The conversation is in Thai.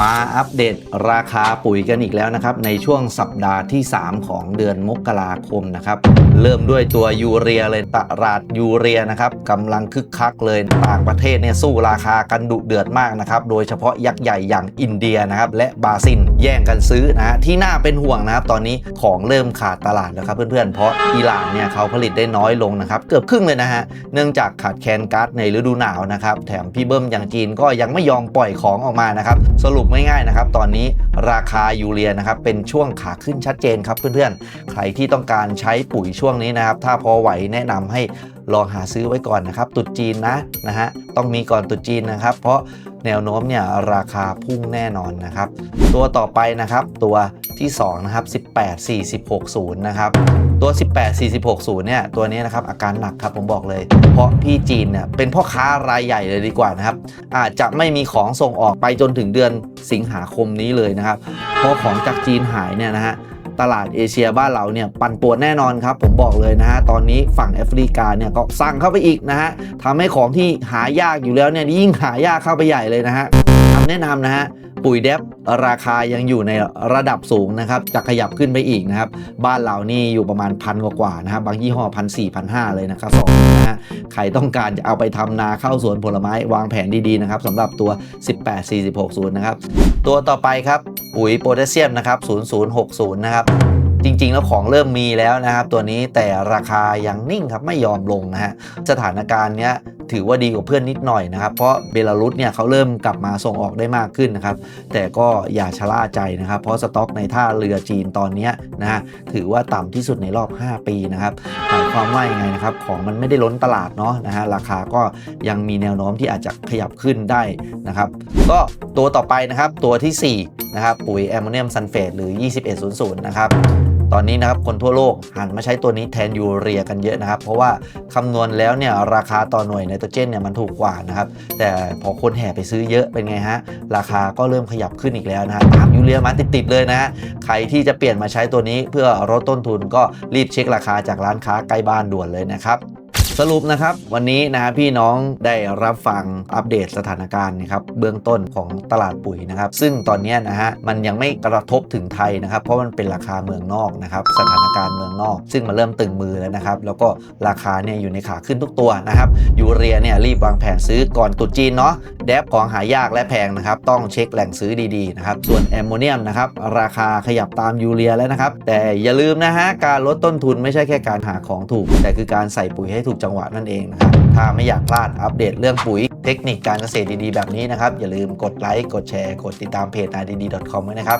มาอัปเดตราคาปุ๋ยกันอีกแล้วนะครับ ในช่วงสัปดาห์ที่ 3 ของเดือนมกราคมนะครับ เริ่มด้วยตัวยูเรียเลยตลาดยูเรียนะครับกำลังคึกคักเลยต่างประเทศเนี่ยสู้ราคากันดุเดือดมากนะครับ โดยเฉพาะยักษ์ใหญ่อย่างอินเดียนะครับ และบราซิลแย่งกันซื้อนะฮะที่น่าเป็นห่วงนะครับ ตอนนี้ของเริ่มขาดตลาดแล้วครับเพื่อนๆ เพราะอิหร่านเนี่ยเขาผลิตได้น้อยลงนะครับ เกือบครึ่งเลยนะฮะเนื่องจากขาดแคลนก๊าซในฤดูหนาวนะครับแถมพี่เบิ้มอย่างจีนก็ยังไม่ยอมปล่อยของออกมานะครับสรุปง่ายๆนะครับตอนนี้ราคายูเรียนะครับเป็นช่วงขาขึ้นชัดเจนครับเพื่อนๆ ใครที่ต้องการใช้ปุ๋ยช่วงนี้นะครับ ถ้าพอไหวแนะนำให้ลองหาซื้อไว้ก่อนนะครับตุดจีนนะนะฮะต้องมีก่อนตุดจีนนะครับ เพราะแนวโน้มเนี่ยราคาพุ่งแน่นอนนะครับ ตัวต่อไปนะครับตัว ที่2นะครับ18460นะครับตัว 18460เนี่ยตัวนี้นะครับอาการหนักครับผมบอกเลย เพราะพี่จีนเนี่ยเป็นพ่อค้ารายใหญ่เลยดีกว่านะครับอาจจะไม่มีของส่งออกไปจนถึงเดือนสิงหาคมนี้เลยนะครับเพราะของจากจีนหายเนี่ยนะฮะตลาดเอเชียบ้านเราเนี่ยปั่นป่วนแน่นอนครับ ผมบอกเลยนะฮะตอนนี้ฝั่งแอฟริกาเนี่ยก็สั่งเข้าไปอีกนะฮะทำให้ของที่หายากอยู่แล้วเนี่ยยิ่งหายากเข้าไปใหญ่เลยนะฮะ คำแนะนำนะฮะปุ๋ยเดฟราคายังอยู่ในระดับสูงนะครับจะขยับขึ้นไปอีกนะครับบ้านเรานี่อยู่ประมาณพันกว่านะครับบางยี่ห้อพันสี่พันห้าเลยนะครับสองนะฮะใครต้องการจะเอาไปทำนาเข้าสวนผลไม้วางแผนดีๆนะครับสำหรับตัว 18 46 0นะครับตัวต่อไปครับปุ๋ยโพแทสเซียมนะครับ0060นะครับจริงๆ แล้วของเริ่มมีแล้วนะครับ ตัวนี้แต่ราคายังนิ่งครับไม่ยอมลงนะฮะสถานการณ์เนี้ย ถือว่าดีกว่าเพื่อนนิดหน่อยนะครับ เพราะเบลารุสเนี่ยเขาเริ่มกลับมาส่งออกได้มากขึ้นนะครับ แต่ก็อย่าชะล่าใจนะครับ เพราะสต็อกในท่าเรือจีนตอนนี้นะฮะถือว่าต่ำที่สุดในรอบ 5 ปีนะครับหมายความว่ายังไงนะครับ ของมันไม่ได้ล้นตลาดเนาะนะฮะราคาก็ยังมีแนวโน้มที่อาจจะขยับขึ้นได้นะครับ ก็ตัวต่อไปนะครับตัวทีสี่4นะครับปุ๋ยแอมโมเนียมซัลเฟตหรือ 2100 นะครับ ตอนนี้นะครับคนทั่วโลกหันมาใช้ตัวนี้แทนยูเรียกันเยอะนะครับ เพราะว่าคำนวณแล้วเนี่ยราคาต่อหน่วยไนโตรเจนเนี่ยมันถูกกว่านะครับ แต่พอคนแห่ไปซื้อเยอะเป็นไงฮะราคาก็เริ่มขยับขึ้นอีกแล้วนะฮะตามยูเรียมาติดๆเลยนะฮะใครที่จะเปลี่ยนมาใช้ตัวนี้เพื่อลดต้นทุนก็รีบเช็คราคาจากร้านค้าใกล้บ้านด่วนเลยนะครับ สรุปนะครับ วันนี้นะฮะพี่น้องได้รับฟังอัปเดตสถานการณ์นะครับเบื้องต้นของตลาดปุ๋ยนะครับ ซึ่งตอนนี้นะฮะมันยังไม่กระทบถึงไทยนะครับ เพราะมันเป็นราคาเมืองนอกนะครับ สถานการณ์เมืองนอก ซึ่งมันเริ่มตึงมือแล้วนะครับ แล้วก็ราคาเนี่ยอยู่ในขาขึ้นทุกตัวนะครับยูเรียเนี่ยรีบวางแผนซื้อก่อนตุดจีนเนาะ แดบของหายากและแพงนะครับ ต้องเช็คแหล่งซื้อดีๆนะครับ ส่วนแอมโมเนียมนะครับราคาขยับตามยูเรียแล้วนะครับ แต่อย่าลืมนะฮะการลดต้นทุนไม่ใช่แค่การหาของถูก แต่คือการใส่ปุ๋ยให้ถูกจังหวะนั่นเองนะครับถ้าไม่อยากพลาดอัปเดตเรื่องปุ๋ยเทคนิคการเกษตรดีๆ แบบนี้นะครับ อย่าลืมกดไลค์กดแชร์ กดติดตามเพจ i d d c o m ไว้นะครับ